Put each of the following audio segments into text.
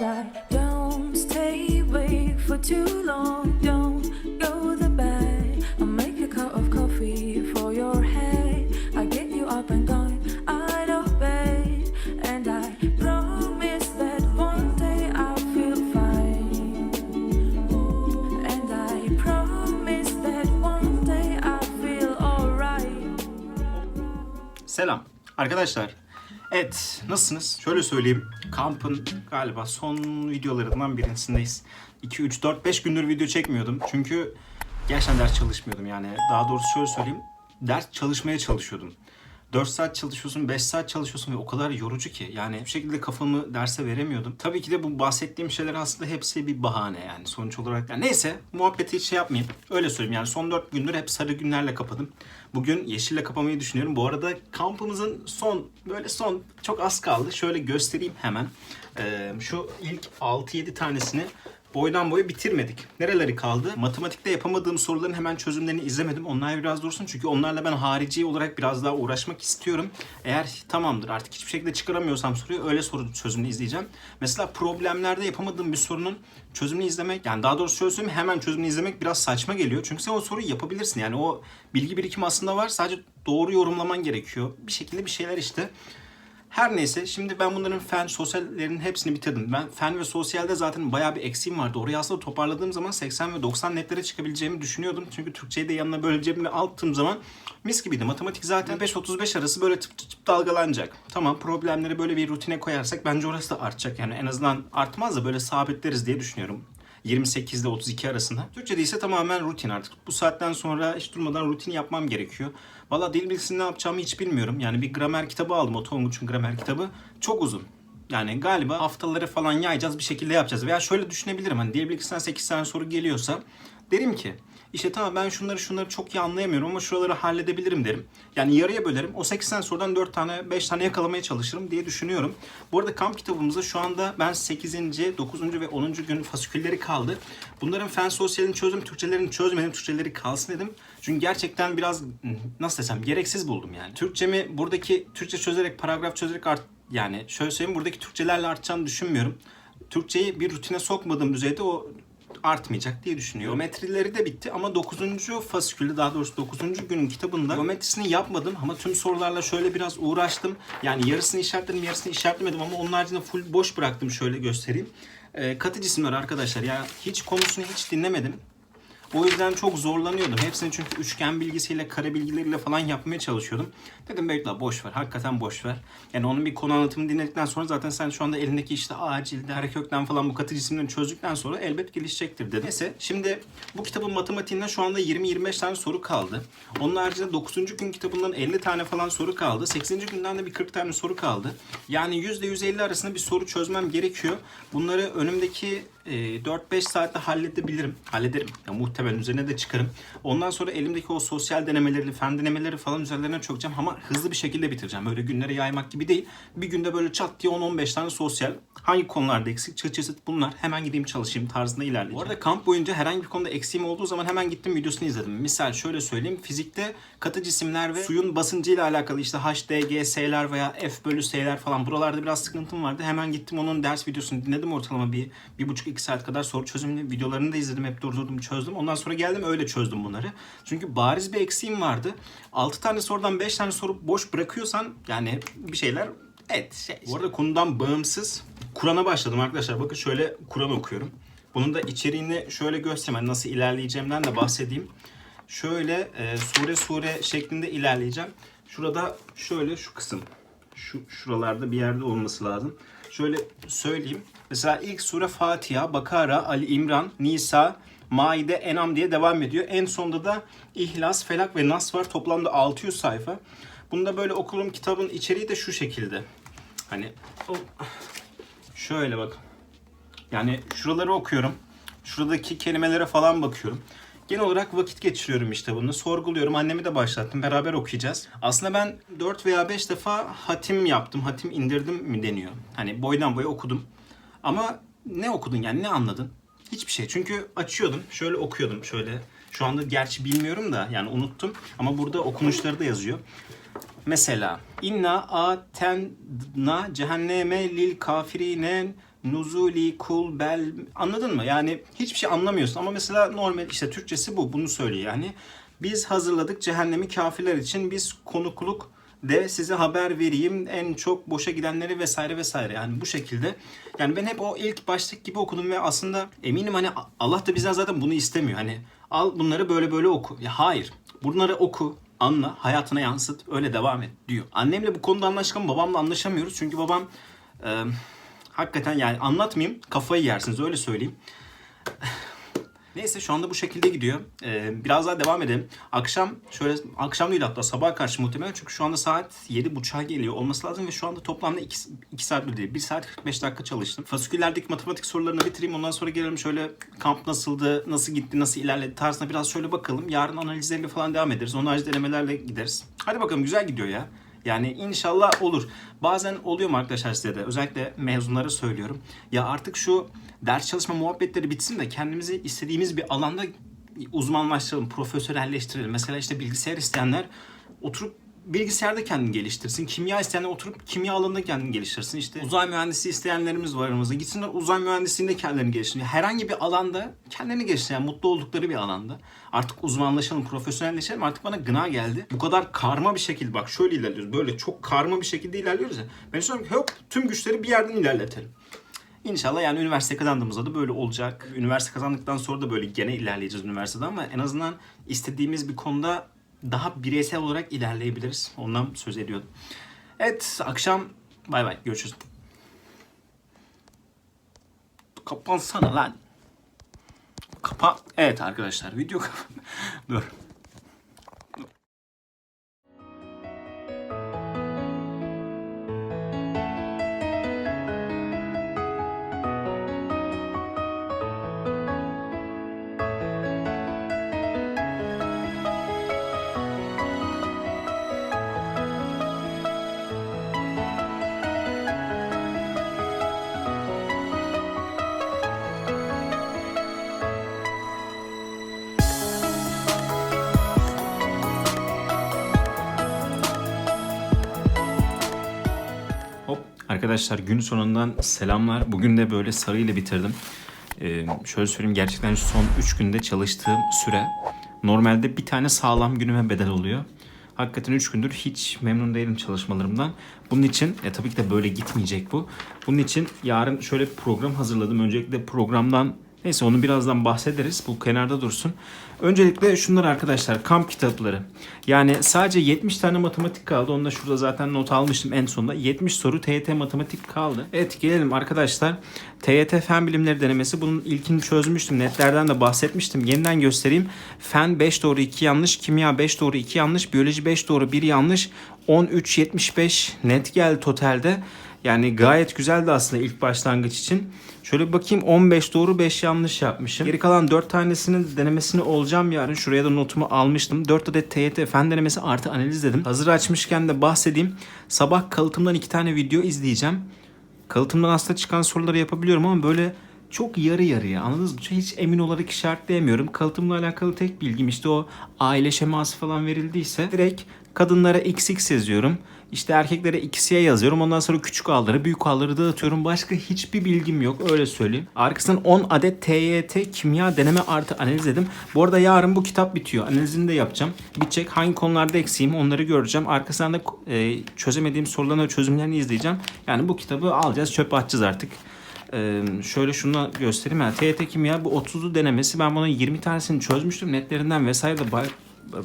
And I don't stay awake for too long. Don't go bed. I'll make a cup of coffee for your head. I get you up and out of bed. And I promise that one day I'll feel fine. And I promise that one day I'll feel alright. Selam arkadaşlar. Evet nasılsınız? Şöyle söyleyeyim. Kampın galiba son videolarından birisindeyiz. 2, 3, 4, 5 gündür video çekmiyordum. Çünkü gerçekten ders çalışmıyordum yani. Daha doğrusu şöyle söyleyeyim. Ders çalışmaya çalışıyordum. 4 saat çalışıyorsun, 5 saat çalışıyorsun ve o kadar yorucu ki. Yani bir şekilde kafamı derse veremiyordum. Tabii ki de bu bahsettiğim şeyler aslında hepsi bir bahane yani sonuç olarak. Yani neyse muhabbeti hiç şey yapmayayım. Öyle söyleyeyim yani son 4 gündür hep sarı günlerle kapadım. Bugün yeşille kapamayı düşünüyorum. Bu arada kampımızın son böyle son çok az kaldı. Şöyle göstereyim hemen. Ee, şu ilk 6-7 tanesini boydan boya bitirmedik. Nereleri kaldı? Matematikte yapamadığım soruların hemen çözümlerini izlemedim. Onlar biraz dursun çünkü onlarla ben harici olarak biraz daha uğraşmak istiyorum. Eğer tamamdır artık hiçbir şekilde çıkaramıyorsam soruyu öyle soru çözümünü izleyeceğim. Mesela problemlerde yapamadığım bir sorunun çözümünü izlemek yani daha doğrusu şöyle söyleyeyim hemen çözümünü izlemek biraz saçma geliyor. Çünkü sen o soruyu yapabilirsin. Yani o bilgi birikimi aslında var. Sadece doğru yorumlaman gerekiyor. Bir şekilde bir şeyler işte. Her neyse şimdi ben bunların fen, sosyallerin hepsini bitirdim. Ben fen ve sosyalde zaten bayağı bir eksiğim vardı. Orayı aslında toparladığım zaman 80 ve 90 netlere çıkabileceğimi düşünüyordum. Çünkü Türkçeyi de yanına böyle cebime attığım zaman mis gibiydi. Matematik zaten 5-35 arası böyle tıp tıp dalgalanacak. Tamam problemleri böyle bir rutine koyarsak bence orası da artacak. Yani en azından artmaz da böyle sabitleriz diye düşünüyorum. 28 ile 32 arasında. Türkçe'de ise tamamen rutin artık. Bu saatten sonra hiç durmadan rutin yapmam gerekiyor. Valla dil bilgisini ne yapacağımı hiç bilmiyorum. Yani bir gramer kitabı aldım. O Tonguç'un gramer kitabı. Çok uzun. Yani galiba haftaları falan yayacağız bir şekilde yapacağız. Veya şöyle düşünebilirim. Hani dil bilgisinden 8 tane soru geliyorsa derim ki işte tamam ben şunları şunları çok iyi anlayamıyorum ama şuraları halledebilirim derim. Yani yarıya bölerim. O 80 sorudan 4 tane 5 tane yakalamaya çalışırım diye düşünüyorum. Bu arada kamp kitabımızda şu anda ben 8. 9. ve 10. gün fasikülleri kaldı. Bunların fen sosyalini çözdüm. Türkçelerini çözmedim. Türkçeleri kalsın dedim. Çünkü gerçekten biraz nasıl desem gereksiz buldum yani. Türkçemi buradaki Türkçe çözerek paragraf çözerek art yani şöyle söyleyeyim buradaki Türkçelerle artacağını düşünmüyorum. Türkçeyi bir rutine sokmadığım düzeyde o artmayacak diye düşünüyorum. Geometrileri de bitti ama 9. fasikülde daha doğrusu 9. günün kitabında geometrisini yapmadım ama tüm sorularla şöyle biraz uğraştım. Yani yarısını işaretledim yarısını işaretlemedim ama onun haricinde full boş bıraktım şöyle göstereyim. Ee, katı cisimler arkadaşlar ya hiç konusunu hiç dinlemedim. O yüzden çok zorlanıyordum. Hepsini çünkü üçgen bilgisiyle, kare bilgileriyle falan yapmaya çalışıyordum. Dedim Beytullah boş ver. Hakikaten boş ver. Yani onun bir konu anlatımını dinledikten sonra zaten sen şu anda elindeki işte acil, kökten falan bu katı cisimleri çözdükten sonra elbet gelişecektir dedim. Neyse şimdi bu kitabın matematiğinden şu anda 20-25 tane soru kaldı. Onun haricinde 9. gün kitabından 50 tane falan soru kaldı. 8. günden de bir 40 tane soru kaldı. Yani %150 arasında bir soru çözmem gerekiyor. Bunları önümdeki 4-5 saatte halledebilirim. Hallederim. Ya, muhtemelen üzerine de çıkarım. Ondan sonra elimdeki o sosyal denemeleri, fen denemeleri falan üzerlerine çökeceğim ama hızlı bir şekilde bitireceğim. Böyle günlere yaymak gibi değil. Bir günde böyle çat diye 10-15 tane sosyal. Hangi konularda eksik çıt bunlar. Hemen gideyim çalışayım tarzında ilerleyeceğim. Bu arada kamp boyunca herhangi bir konuda eksiğim olduğu zaman hemen gittim videosunu izledim. Misal şöyle söyleyeyim. Fizikte katı cisimler ve suyun basıncıyla alakalı işte HDGS'ler veya F bölü S'ler falan buralarda biraz sıkıntım vardı. Hemen gittim onun ders videosunu dinledim ortalama bir, bir buçuk iki saat kadar soru çözümünü videolarını da izledim. Hep durdurdum çözdüm. Ondan sonra geldim öyle çözdüm bunları. Çünkü bariz bir eksiğim vardı. 6 tane sorudan 5 tane soru boş bırakıyorsan yani bir şeyler evet şey. Bu arada konudan bağımsız Kur'an'a başladım arkadaşlar. Bakın şöyle Kur'an okuyorum. Bunun da içeriğini şöyle göstereyim. Hani nasıl ilerleyeceğimden de bahsedeyim. Şöyle e, sure sure şeklinde ilerleyeceğim. Şurada şöyle şu kısım. Şu şuralarda bir yerde olması lazım. Şöyle söyleyeyim. Mesela ilk sure Fatiha, Bakara, Ali İmran, Nisa, Maide, Enam diye devam ediyor. En sonda da İhlas, Felak ve Nas var. Toplamda 600 sayfa. Bunda böyle okurum kitabın içeriği de şu şekilde. Hani şöyle bak. Yani şuraları okuyorum. Şuradaki kelimelere falan bakıyorum. Genel olarak vakit geçiriyorum işte bunu. Sorguluyorum. Annemi de başlattım. Beraber okuyacağız. Aslında ben 4 veya 5 defa hatim yaptım. Hatim indirdim mi deniyor. Hani boydan boya okudum. Ama ne okudun yani ne anladın? Hiçbir şey. Çünkü açıyordum. Şöyle okuyordum. Şöyle. Şu anda gerçi bilmiyorum da yani unuttum. Ama burada okunuşları da yazıyor. Mesela inna atenna cehenneme lil kafirine nuzuli, kul, bel anladın mı? Yani hiçbir şey anlamıyorsun ama mesela normal işte Türkçesi bu. Bunu söylüyor yani. Biz hazırladık cehennemi kafirler için. Biz konukluk de size haber vereyim en çok boşa gidenleri vesaire vesaire. Yani bu şekilde. Yani ben hep o ilk başlık gibi okudum ve aslında eminim hani Allah da bizden zaten bunu istemiyor. Hani al bunları böyle böyle oku. Ya hayır. Bunları oku, anla, hayatına yansıt, öyle devam et diyor. Annemle bu konuda anlaşkan, babamla anlaşamıyoruz. Çünkü babam e, hakikaten yani anlatmayayım, kafayı yersiniz öyle söyleyeyim. Neyse şu anda bu şekilde gidiyor. Ee, biraz daha devam edelim. Akşam şöyle akşam değil hatta sabah karşı muhtemelen çünkü şu anda saat 7.30'a geliyor olması lazım ve şu anda toplamda 2, 2 saat bile değil 1 saat 45 dakika çalıştım. Fasiküllerdeki matematik sorularını bitireyim ondan sonra gelelim şöyle kamp nasıldı, nasıl gitti, nasıl ilerledi tarzına biraz şöyle bakalım. Yarın analizleriyle falan devam ederiz. Onun harici denemelerle gideriz. Hadi bakalım güzel gidiyor ya. Yani inşallah olur. Bazen oluyor mu arkadaşlar size de? Özellikle mezunlara söylüyorum. Ya artık şu ders çalışma muhabbetleri bitsin de kendimizi istediğimiz bir alanda uzmanlaştıralım, profesyonelleştirelim. Mesela işte bilgisayar isteyenler oturup bilgisayarda kendini geliştirsin. Kimya isteyenler oturup kimya alanında kendini geliştirsin. İşte uzay mühendisi isteyenlerimiz var aramızda. Gitsinler uzay mühendisliğinde kendilerini geliştirsin. Herhangi bir alanda kendini geliştirin. Yani mutlu oldukları bir alanda. Artık uzmanlaşalım, profesyonelleşelim. Artık bana gına geldi. Bu kadar karma bir şekilde bak şöyle ilerliyoruz. Böyle çok karma bir şekilde ilerliyoruz ya. Ben istiyorum ki hop tüm güçleri bir yerden ilerletelim. İnşallah yani üniversite kazandığımızda da böyle olacak. Üniversite kazandıktan sonra da böyle gene ilerleyeceğiz üniversitede ama en azından istediğimiz bir konuda daha bireysel olarak ilerleyebiliriz. Ondan söz ediyordum. Evet akşam bay bay görüşürüz. Kapansana lan. Kapa. Evet arkadaşlar video kapa. Dur. Arkadaşlar gün sonundan selamlar. Bugün de böyle sarıyla bitirdim. Ee, şöyle söyleyeyim gerçekten son 3 günde çalıştığım süre normalde bir tane sağlam günüme bedel oluyor. Hakikaten 3 gündür hiç memnun değilim çalışmalarımdan. Bunun için e, tabii ki de böyle gitmeyecek bu. Bunun için yarın şöyle bir program hazırladım. Öncelikle programdan Neyse onu birazdan bahsederiz. Bu kenarda dursun. Öncelikle şunlar arkadaşlar kamp kitapları. Yani sadece 70 tane matematik kaldı. Onu da şurada zaten not almıştım en sonunda. 70 soru TYT matematik kaldı. Evet gelelim arkadaşlar. TYT fen bilimleri denemesi. Bunun ilkini çözmüştüm. Netlerden de bahsetmiştim. Yeniden göstereyim. Fen 5 doğru 2 yanlış. Kimya 5 doğru 2 yanlış. Biyoloji 5 doğru 1 yanlış. 13.75 net geldi totalde. Yani gayet güzeldi aslında ilk başlangıç için. Şöyle bir bakayım 15 doğru 5 yanlış yapmışım. Geri kalan 4 tanesinin denemesini olacağım yarın. Şuraya da notumu almıştım. 4 adet TYT fen denemesi artı analiz dedim. Hazır açmışken de bahsedeyim. Sabah kalıtımdan 2 tane video izleyeceğim. Kalıtımdan aslında çıkan soruları yapabiliyorum ama böyle çok yarı yarıya anladınız mı? Hiç emin olarak işaretleyemiyorum. Kalıtımla alakalı tek bilgim işte o aile şeması falan verildiyse direkt kadınlara XX yazıyorum. İşte erkeklere XY yazıyorum. Ondan sonra küçük ağları, büyük ağları dağıtıyorum. Başka hiçbir bilgim yok. Öyle söyleyeyim. Arkasından 10 adet TYT kimya deneme artı analiz dedim. Bu arada yarın bu kitap bitiyor. Analizini de yapacağım. Bitecek. Hangi konularda eksiğim onları göreceğim. Arkasından da e, çözemediğim soruların çözümlerini izleyeceğim. Yani bu kitabı alacağız. Çöpe atacağız artık. Ee, şöyle şunu göstereyim. Yani TYT kimya bu 30'lu denemesi. Ben bunun 20 tanesini çözmüştüm. Netlerinden vesaire de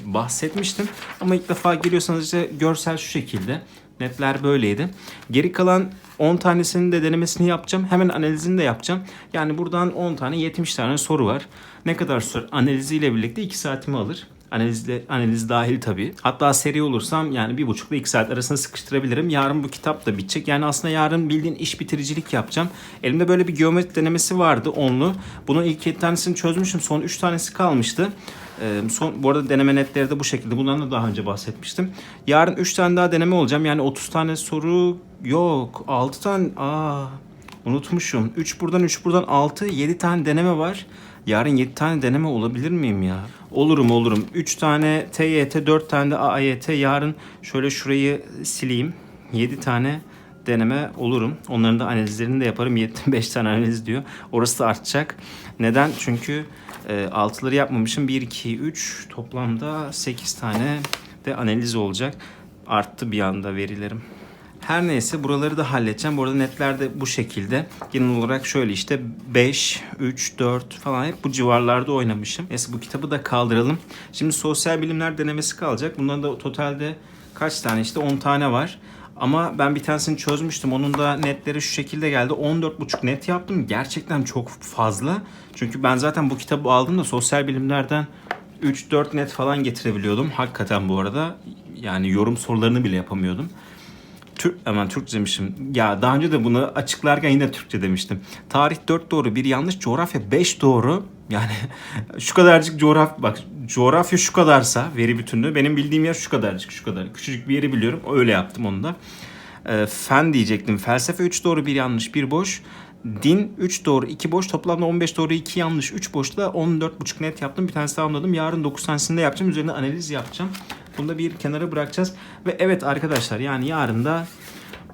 bahsetmiştim. Ama ilk defa geliyorsanız işte görsel şu şekilde. Netler böyleydi. Geri kalan 10 tanesinin de denemesini yapacağım. Hemen analizini de yapacağım. Yani buradan 10 tane 70 tane soru var. Ne kadar sürer? Analiziyle birlikte 2 saatimi alır. Analizle, analiz dahil tabii. Hatta seri olursam yani bir buçukla iki saat arasında sıkıştırabilirim. Yarın bu kitap da bitecek. Yani aslında yarın bildiğin iş bitiricilik yapacağım. Elimde böyle bir geometri denemesi vardı onlu. Bunun ilk 7 tanesini çözmüşüm. Son 3 tanesi kalmıştı. Son, bu arada deneme netleri de bu şekilde. Bundan da daha önce bahsetmiştim. Yarın 3 tane daha deneme olacağım. Yani 30 tane soru yok. 6 tane... Aa, unutmuşum. 3 buradan 3 buradan 6. 7 tane deneme var. Yarın 7 tane deneme olabilir miyim ya? Olurum olurum. 3 tane TYT, 4 tane de AYT. Yarın şöyle şurayı sileyim. 7 tane deneme olurum. Onların da analizlerini de yaparım. 75 tane analiz diyor. Orası da artacak. Neden? Çünkü e, altıları yapmamışım. 1, 2, 3 toplamda 8 tane de analiz olacak. Arttı bir anda verilerim. Her neyse buraları da halledeceğim. Bu arada netler de bu şekilde. Genel olarak şöyle işte 5, 3, 4 falan hep bu civarlarda oynamışım. Neyse bu kitabı da kaldıralım. Şimdi sosyal bilimler denemesi kalacak. Bundan da totalde kaç tane işte 10 tane var. Ama ben bir tanesini çözmüştüm. Onun da netleri şu şekilde geldi. 14,5 net yaptım. Gerçekten çok fazla. Çünkü ben zaten bu kitabı aldığımda sosyal bilimlerden 3-4 net falan getirebiliyordum. Hakikaten bu arada yani yorum sorularını bile yapamıyordum. Türk, hemen Türkçe demişim. Ya daha önce de bunu açıklarken yine Türkçe demiştim. Tarih 4 doğru, bir yanlış, coğrafya 5 doğru. Yani şu kadarcık coğrafya, bak coğrafya şu kadarsa veri bütünlüğü benim bildiğim yer şu kadarcık, şu kadar. Küçücük bir yeri biliyorum. Öyle yaptım onu da. Ee, fen diyecektim. Felsefe 3 doğru, bir yanlış, bir boş. Din 3 doğru, 2 boş. Toplamda 15 doğru, 2 yanlış, 3 boşta 14,5 net yaptım. Bir tanesi tamamladım. Yarın 9 tanesini de yapacağım. Üzerine analiz yapacağım. Bunu da bir kenara bırakacağız. Ve evet arkadaşlar yani yarın da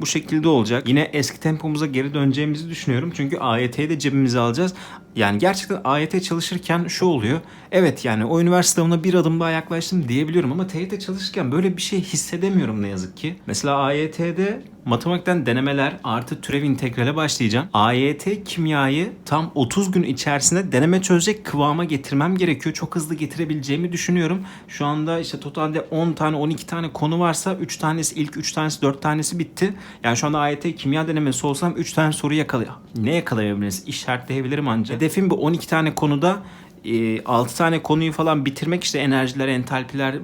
bu şekilde olacak. Yine eski tempomuza geri döneceğimizi düşünüyorum. Çünkü AYT'yi de cebimize alacağız. Yani gerçekten AYT çalışırken şu oluyor. Evet yani o üniversite sınavına bir adım daha yaklaştım diyebiliyorum ama TYT çalışırken böyle bir şey hissedemiyorum ne yazık ki. Mesela AYT'de matematikten denemeler artı türev integrale başlayacağım. AYT kimyayı tam 30 gün içerisinde deneme çözecek kıvama getirmem gerekiyor. Çok hızlı getirebileceğimi düşünüyorum. Şu anda işte totalde 10 tane 12 tane konu varsa 3 tanesi ilk 3 tanesi 4 tanesi bitti. Yani şu anda AYT kimya denemesi olsam 3 tane soru yakalay ne yakalayabiliriz? İşaretleyebilirim ancak. Hedefim bu 12 tane konuda 6 tane konuyu falan bitirmek işte enerjiler, entalpiler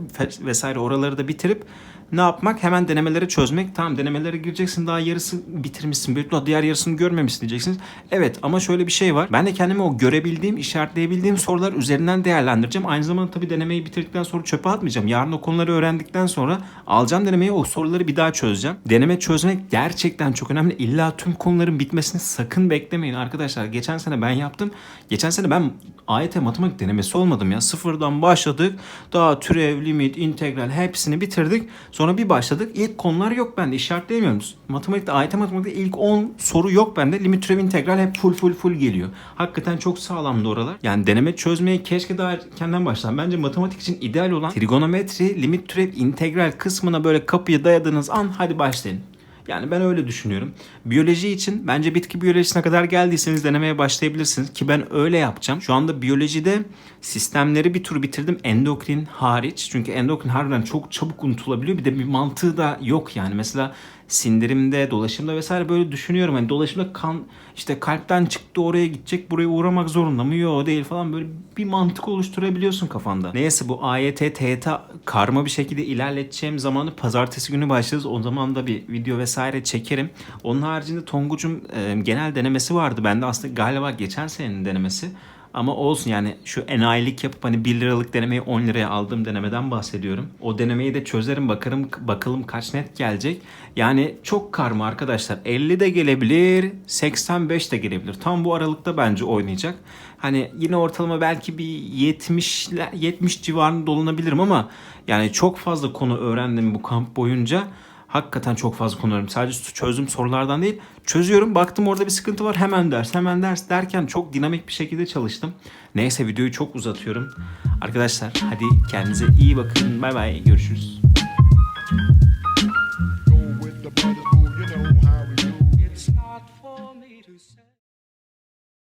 vesaire oraları da bitirip ne yapmak? Hemen denemeleri çözmek. Tamam denemelere gireceksin daha yarısı bitirmişsin. Büyük diğer yarısını görmemişsin diyeceksiniz. Evet ama şöyle bir şey var. Ben de kendimi o görebildiğim, işaretleyebildiğim sorular üzerinden değerlendireceğim. Aynı zamanda tabii denemeyi bitirdikten sonra çöpe atmayacağım. Yarın o konuları öğrendikten sonra alacağım denemeyi o soruları bir daha çözeceğim. Deneme çözmek gerçekten çok önemli. İlla tüm konuların bitmesini sakın beklemeyin arkadaşlar. Geçen sene ben yaptım. Geçen sene ben AYT matematik denemesi olmadım ya. Sıfırdan başladık. Daha türev, limit, integral hepsini bitirdik. Sonra bir başladık. İlk konular yok bende. İşaretleyemiyorum. Matematikte, AYT matematikte ilk 10 soru yok bende. Limit, türev, integral hep full full full geliyor. Hakikaten çok sağlamdı oralar. Yani deneme çözmeye keşke daha erkenden başlasam. Bence matematik için ideal olan trigonometri, limit, türev, integral kısmına böyle kapıya dayadığınız an hadi başlayın. Yani ben öyle düşünüyorum. Biyoloji için bence bitki biyolojisine kadar geldiyseniz denemeye başlayabilirsiniz. Ki ben öyle yapacağım. Şu anda biyolojide sistemleri bir tur bitirdim. Endokrin hariç. Çünkü endokrin harbiden çok çabuk unutulabiliyor. Bir de bir mantığı da yok yani. Mesela sindirimde, dolaşımda vesaire böyle düşünüyorum. Hani dolaşımda kan işte kalpten çıktı oraya gidecek buraya uğramak zorunda mı? Yok değil falan böyle bir mantık oluşturabiliyorsun kafanda. Neyse bu AYT, TYT karma bir şekilde ilerleteceğim zamanı pazartesi günü başlarız. O zaman da bir video vesaire çekerim. Onun haricinde Tonguç'un e, genel denemesi vardı. Bende aslında galiba geçen senenin denemesi. Ama olsun yani şu enayilik yapıp hani 1 liralık denemeyi 10 liraya aldığım denemeden bahsediyorum. O denemeyi de çözerim bakarım bakalım kaç net gelecek. Yani çok karma arkadaşlar. 50 de gelebilir, 85 de gelebilir. Tam bu aralıkta bence oynayacak. Hani yine ortalama belki bir 70 70 civarında dolanabilirim ama yani çok fazla konu öğrendim bu kamp boyunca. Hakikaten çok fazla öğrendim. Sadece çözdüğüm sorulardan değil. Çözüyorum. Baktım orada bir sıkıntı var. Hemen ders, hemen ders derken çok dinamik bir şekilde çalıştım. Neyse videoyu çok uzatıyorum. Arkadaşlar hadi kendinize iyi bakın. Bay bay. Görüşürüz.